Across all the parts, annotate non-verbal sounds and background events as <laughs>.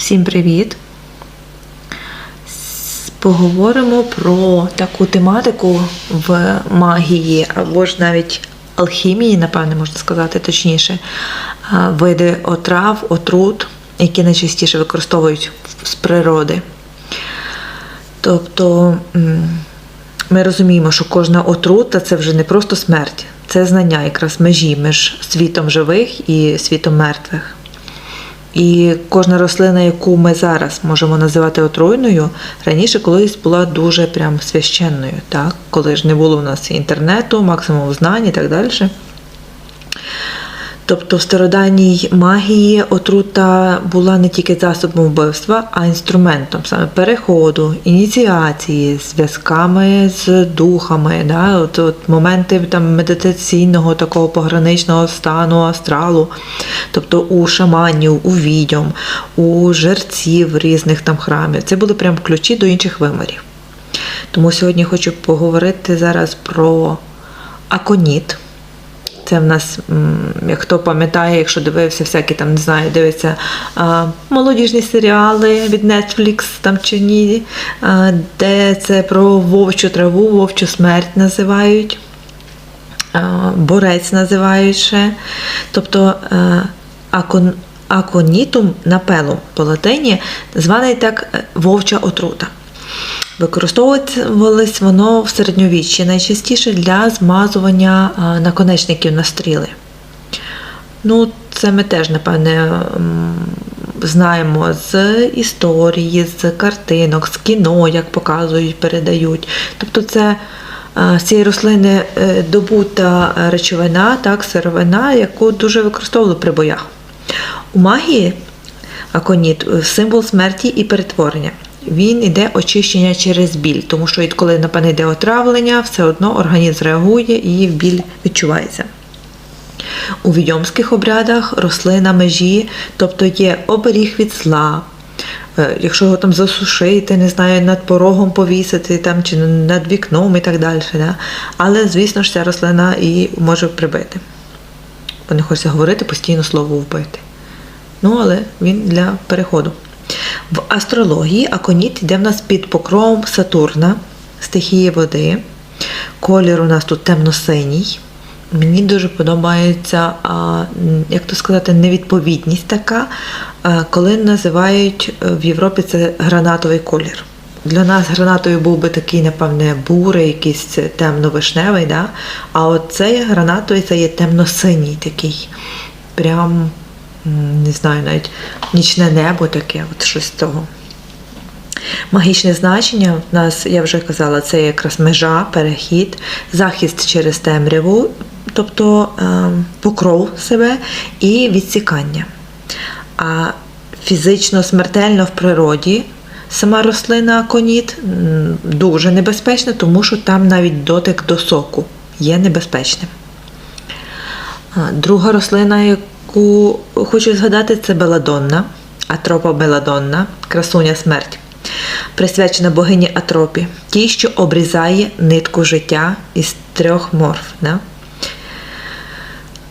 Всім привіт! Поговоримо про таку тематику в магії, або ж навіть алхімії, напевне, можна сказати точніше, види отрав, отрут, які найчастіше використовують з природи. Тобто ми розуміємо, що кожна отрута це вже не просто смерть, це знання якраз межі між світом живих і світом мертвих. І кожна рослина, яку ми зараз можемо називати отруйною, раніше колись була дуже прям священною, так? коли ж не було у нас інтернету, максимум знань і так далі. Тобто в стародавній магії отрута була не тільки засобом вбивства, а інструментом саме переходу, ініціації, зв'язками з духами, да? от, от моменти там, медитаційного такого пограничного стану астралу, тобто у шаманів, у відьом, у жерців різних там храмів. Це були прям ключі до інших вимірів. Тому сьогодні хочу поговорити зараз про аконіт. Це в нас, як хто пам'ятає, якщо дивився всякі там, не знаю, дивиться молодіжні серіали від Netflix там чи ні, де це про вовчу траву, вовчу смерть називають. Борець називають ще. Тобто акон, аконітум напелум по латині званий так е, вовча отрута. Використовувалось воно в середньовіччі найчастіше для змазування наконечників на стріли. Ну, це ми теж, напевне, знаємо з історії, з картинок, з кіно, як показують, передають. Тобто, це з цієї рослини е, добута речовина, так, сировина, яку дуже використовували при боях. У магії аконіт е, символ смерті і перетворення. Він іде очищення через біль, тому що коли напевне йде отравлення, все одно організм реагує і біль відчувається. У відьомських обрядах рослина межі, тобто є оберіг від зла. Е, Якщо його там засушити, не знаю, над порогом повісити там, чи над вікном і так далі. Да? Але, звісно ж, ця рослина і може прибити. Бо не хочеться говорити постійно слово вбити. Ну, але він для переходу. В астрології аконіт йде в нас під покровом Сатурна, стихії води. Колір у нас тут темно-синій. Мені дуже подобається, як то сказати, невідповідність така, коли називають е, в Європі це гранатовий колір. Для нас гранатовий був би такий, напевне, бурий, якийсь темно-вишневий, да? а от цей гранатовий це є темно-синій такий. Прям не знаю, навіть нічне небо таке, от щось з того. Магічне значення в нас, я вже казала, це якраз межа, перехід, захист через темряву, тобто е, покров себе і відсікання. А фізично смертельно в природі сама рослина коніт дуже небезпечна, тому що там навіть дотик до соку є небезпечним. Друга рослина, яку хочу згадати, це беладонна, атропа беладонна, красуня смерть, присвячена богині Атропі, тій, що обрізає нитку життя із трьох морф. Да?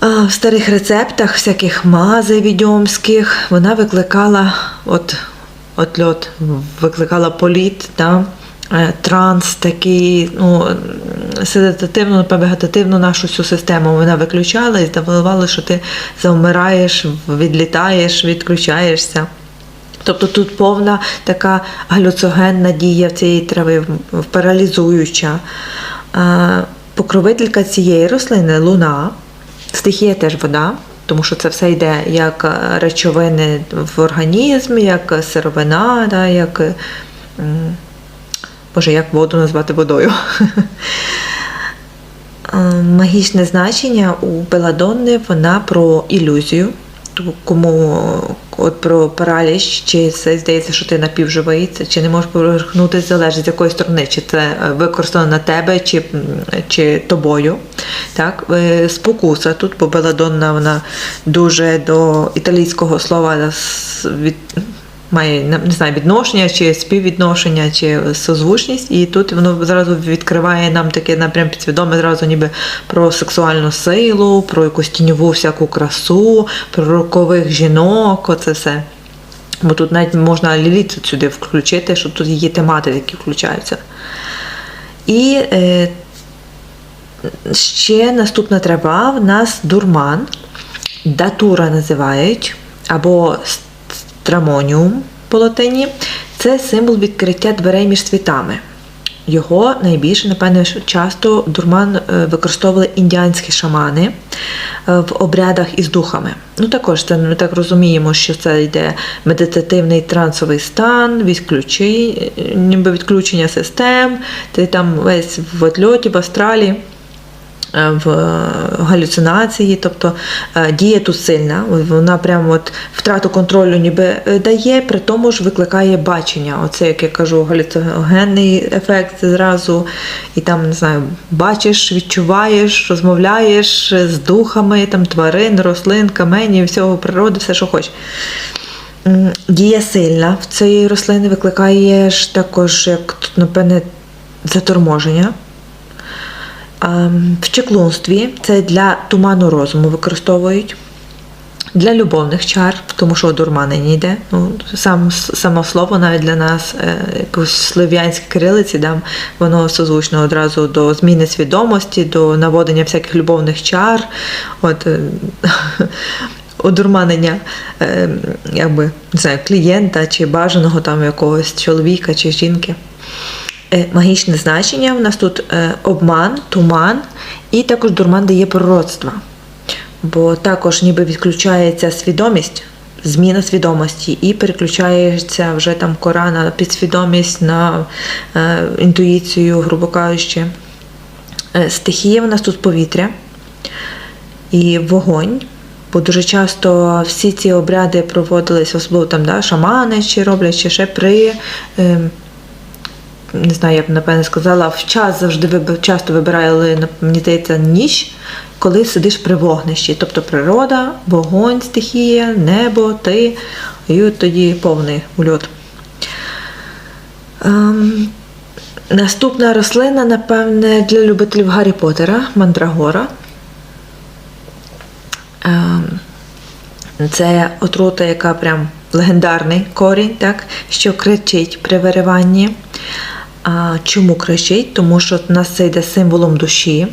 В старих рецептах всяких мазей відьомських вона викликала от, от льот, викликала політ, да? Е, транс такий, ну, седативну, вегетативну нашу всю систему вона виключала і здавалося, що ти завмираєш, відлітаєш, відключаєшся. Тобто тут повна така галюцогенна дія в цієї трави, паралізуюча. Е, Покровителька цієї рослини луна, стихія теж вода, тому що це все йде як речовини в організм, як сировина, да, як, боже, як воду назвати водою. <laughs> Е, Магічне значення у Беладонни вона про ілюзію. Кому от про параліч, чи це здається, що ти напівживий, чи не можеш поверхнутися, залежить з якої сторони, чи це е, використано на тебе, чи, чи тобою. Так? Е, Спокуса тут, бо Беладонна вона дуже до італійського слова від, має не знаю, відношення, чи співвідношення, чи созвучність, і тут воно зразу відкриває нам таке напрям підсвідоме, зразу ніби про сексуальну силу, про якусь тіньову всяку красу, про рокових жінок, оце все. Бо тут навіть можна ліліт сюди включити, що тут є темати, які включаються. І е, ще наступна трава в нас дурман, датура називають, або страмоніум по латині. Це символ відкриття дверей між світами. Його найбільше, напевне, часто дурман е, використовували індіанські шамани е, в обрядах із духами. Ну також це ми так розуміємо, що це йде медитативний трансовий стан, відключи, ніби відключення систем, ти там весь в отльоті, в астралі. Е, В галюцинації, тобто е, дія тут сильна, вона прямо от втрату контролю ніби е, дає, при тому ж викликає бачення. Оце, як я кажу, галюциногенний ефект зразу, і там не знаю, бачиш, відчуваєш, розмовляєш з духами там тварин, рослин, каменів, всього природи, все, що хочеш. Дія сильна в цієї рослини викликає також, як тут, напевне, заторможення. Ем, В чеклунстві це для туману розуму використовують. Для любовних чар, тому що одурманення йде. Ну, сам, само слово навіть для нас, е, якось слов'янській кирилиці, да, воно созвучно одразу до зміни свідомості, до наводення всяких любовних чар, от, е, <laughs> одурманення е, якби, не знаю, клієнта чи бажаного там якогось чоловіка чи жінки. Е, Магічне значення в нас тут е, обман, туман і також дурман дає пророцтва. Бо також ніби відключається свідомість, зміна свідомості, і переключається вже там кора на підсвідомість, на е, інтуїцію, грубо кажучи. Стихія в нас тут повітря і вогонь. Бо дуже часто всі ці обряди проводились, особливо там да, шамани чи роблять, чи ще при. Е, не знаю, я б напевне сказала, в час завжди часто вибирали, мені здається, ніч, коли сидиш при вогнищі. Тобто природа, вогонь, стихія, небо, ти, і от тоді повний ульот. Ем, наступна рослина, напевне, для любителів Гаррі Поттера, мандрагора. Ем, це отрута, яка прям легендарний корінь, так, що кричить при вириванні. Чому кричить? Тому що в нас це йде символом душі,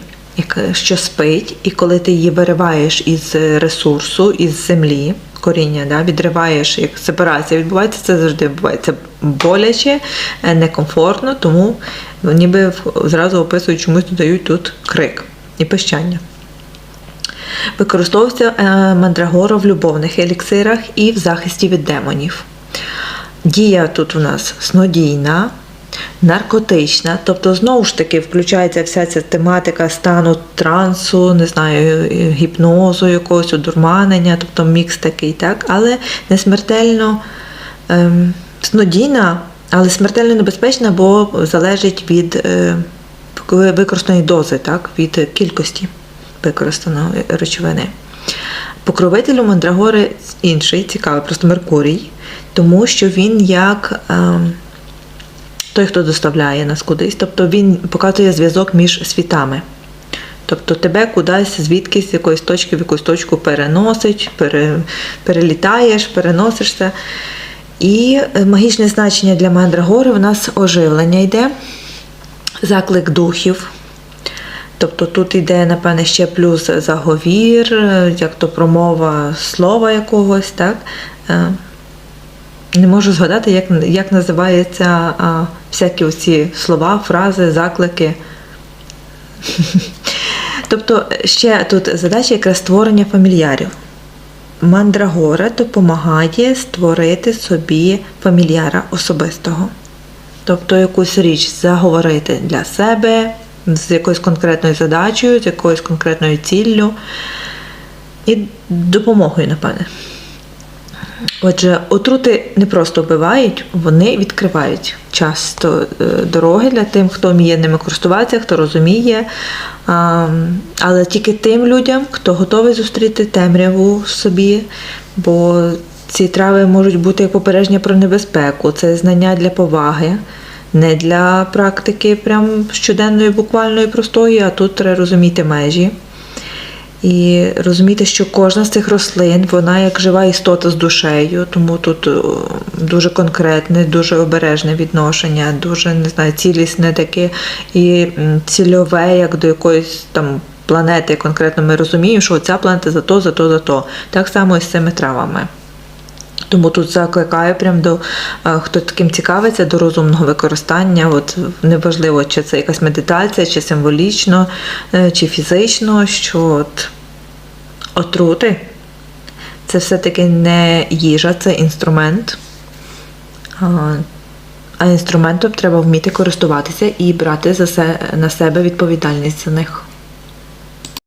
що спить, і коли ти її вириваєш із ресурсу, із землі, коріння, да, відриваєш, як сепарація відбувається, це завжди відбувається боляче, е, некомфортно, тому ніби зразу описують, чомусь додають тут крик і пищання. Використовується е, мандрагора в любовних еліксирах і в захисті від демонів. Дія тут у нас снодійна, наркотична, тобто знову ж таки включається вся ця тематика стану трансу, не знаю, гіпнозу, якогось одурманення, тобто мікс такий, так, але не смертельно ем, снодійна, але смертельно небезпечна, бо залежить від е, використаної дози, так, від кількості використаної речовини. Покровителю мандрагори інший, цікавий, просто Меркурій, тому що він як ем, той, хто доставляє нас кудись, тобто він показує зв'язок між світами. Тобто тебе кудись звідкись з якоїсь точки в якусь точку переносить, пере, перелітаєш, переносишся. І е, магічне значення для мандрагори в нас оживлення йде, заклик духів. Тобто тут йде, напевне, ще плюс заговір, е, як то промова слова якогось, так? Е, Не можу згадати, як, як називаються а, всякі оці слова, фрази, заклики. Тобто ще тут задача якраз створення фамільярів. Мандрагора допомагає створити собі фамільяра особистого. Тобто якусь річ заговорити для себе з якоюсь конкретною задачею, з якоюсь конкретною ціллю і допомогою, напевне. Отже, отрути не просто вбивають, вони відкривають часто е, дороги для тим, хто вміє ними користуватися, хто розуміє. Але тільки тим людям, хто готовий зустріти темряву в собі, бо ці трави можуть бути як попередження про небезпеку, це знання для поваги, не для практики прям щоденної, буквальної, простої, а тут треба розуміти межі. І розуміти, що кожна з цих рослин, вона як жива істота з душею, тому тут е, дуже конкретне, дуже обережне відношення, дуже не знаю, цілісне таке і цільове, як до якоїсь там планети. Конкретно ми розуміємо, що ця планета за то, за то, за то. Так само і з цими травами. Тому тут закликаю прям до е, хто таким цікавиться до розумного використання. От неважливо, чи це якась медитація, чи символічно, е, чи фізично, що от отрути це все-таки не їжа, це інструмент. А, інструментом треба вміти користуватися і брати за се, на себе відповідальність за них.